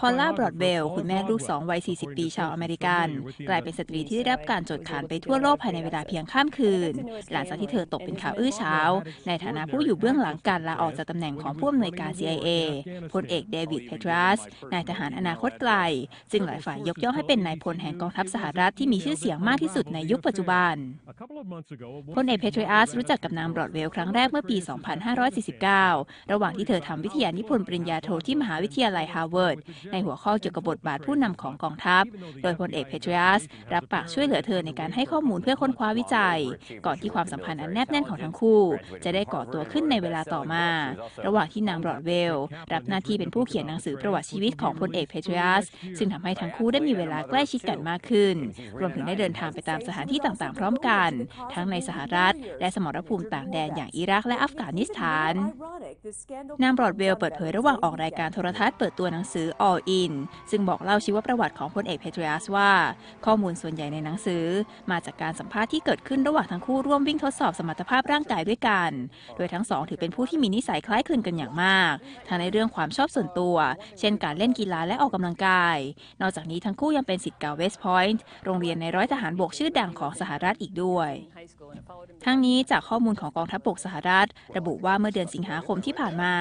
พอลล่าบรอดเวลคุณแม่ลูกสองวัย 40 ปีชาวอเมริกัน กลายเป็นสตรีที่ได้รับการโจดขานไปทั่วโลกภายในเวลาเพียงข้ามคืน หลังจากที่เธอตกเป็นข่าวอื้อเช้า ในฐานะผู้อยู่เบื้องหลังการลาออกจากตำแหน่งของผู้อำนวยการ CIA พลเอกเดวิดเพทรัสนายทหารอนาคตไกล ซึ่งหลายฝ่ายยกย่องให้เป็นนายพลแห่งกองทัพสหรัฐที่มีชื่อเสียงมากที่สุดในยุคปัจจุบันพลเอกเพทรัสรู้จักกับนางบรอดเวลครั้งแรกเมื่อปี 2549 ระหว่างที่เธอทำวิทยานิพนธ์ปริญญาโทที่มหาวิทยาลัยฮาร์วาร์ดในหัวข้อเกี่ยวกับบทบาทผู้นำของกองทัพ โดยพลเอกเพทรัสรับปากช่วยเหลือเธอในการให้ข้อมูลเพื่อค้นคว้าวิจัย ก่อนที่ความสัมพันธ์อันแนบแน่นของทั้งคู่ จะได้ก่อตัวขึ้นในเวลาต่อมา ระหว่างที่นางบรอดเวล รับหน้าที่เป็นผู้เขียนหนังสือประวัติชีวิตของพลเอกเพทรัสซึ่งทำให้ทั้งคู่ได้มีเวลาใกล้ชิดกันมากขึ้น รวมถึงได้เดินทางไปตามสถานที่ต่างๆ พร้อมกัน ทั้งในสหรัฐ และสมรภูมิต่างแดนอย่างอิรักและอัฟกานิสถาน นางบรอดเวลเปิดเผยระหว่างออกรายการโทรทัศน์เปิดตัวหนังสือ All In ซึ่งบอกเล่าชีวประวัติของพลเอกเพทริอัสว่า ข้อมูลส่วนใหญ่ในหนังสือ มาจากการสัมภาษณ์ที่เกิดขึ้นระหว่างทั้งคู่ร่วมวิ่งทดสอบสมรรถภาพร่างกายด้วยกัน โดยทั้งสองถือเป็นผู้ที่มีนิสัยคล้ายคลึงกันอย่างมาก ทั้งในเรื่องความชอบส่วนตัว เช่นการเล่นกีฬาและออกกำลังกาย นอกจากนี้ทั้งคู่ยังเป็นศิษย์เก่าเวสต์พอยต์โรงเรียนในร้อยทหารบกชื่อดังของสหรัฐอีกด้วย ทั้งนี้จากข้อมูลของกองทัพบกสหรัฐ ระบุว่าเมื่อเดือนสิงหาคมที่ผ่านมา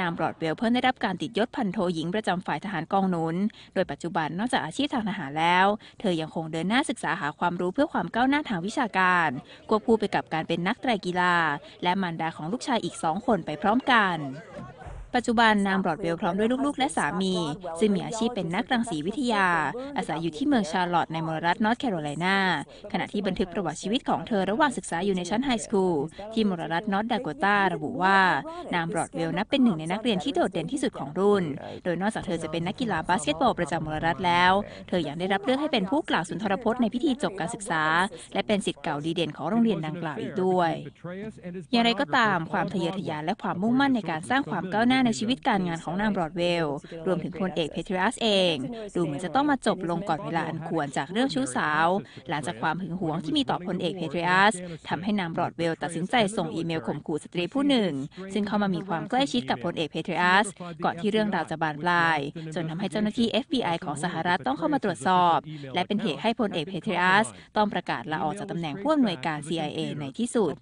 นางบรอดเวลเพิ่งได้รับการติดยศพันโทหญิงประจำฝ่ายทหารกองหนุน โดยปัจจุบันนอกจากอาชีพทางทหารแล้ว เธอยังคงเดินหน้าศึกษาหาความรู้เพื่อความก้าวหน้าทางวิชาการ ควบคู่ไปกับการเป็นนักไตรกีฬา และมารดาของลูกชายอีกสองคนไปพร้อมกัน ปัจจุบันนางบรอดเวลพร้อมด้วยลูกๆ และสามี ซึ่งมีอาชีพเป็นนักรังสีวิทยา อาศัยอยู่ที่เมืองชาร์ลอตต์ในมลรัฐนอร์ทแคโรไลนาขณะที่บันทึกประวัติชีวิตของเธอระหว่างศึกษาอยู่ในชั้นไฮสคูลที่มลรัฐนอร์ทดาโกตาระบุว่านางบรอดเวลนับเป็นหนึ่งในนักเรียนที่โดดเด่นที่สุดของรุ่น โดยนอกจากเธอจะเป็นนักกีฬาบาสเกตบอลประจำมลรัฐแล้ว เธอยังได้รับเลือกให้เป็นผู้กล่าวสุนทรพจน์ในพิธีจบการศึกษา และเป็นศิษย์เก่าดีเด่นของโรงเรียนดังกล่าวอีกด้วย อย่างไรก็ตามความทะเยอทะยานและความมุ่งมั่นในการสร้างความก้าวหน้าในชีวิตการงานของนางบรอดเวลรวมถึงพลเอกเพทรัสเอง ดูเหมือนจะต้องมาจบลงก่อนเวลาอันควรจากเรื่องชู้สาว หลังจากความหึงหวงที่มีต่อพลเอกเพทรัสทำให้นางบรอดเวลตัดสินใจส่งอีเมลข่มขู่สตรีผู้หนึ่ง ซึ่งเข้ามามีความใกล้ชิดกับพลเอกเพทรัสก่อนที่เรื่องราวจะบานปลาย จนทำให้เจ้าหน้าที่ FBI ของสหรัฐต้องเข้ามาตรวจสอบ และเป็นเหตุให้พลเอกเพทรัสต้องประกาศลาออกจากตำแหน่งผู้อำนวยการ CIA ในที่สุด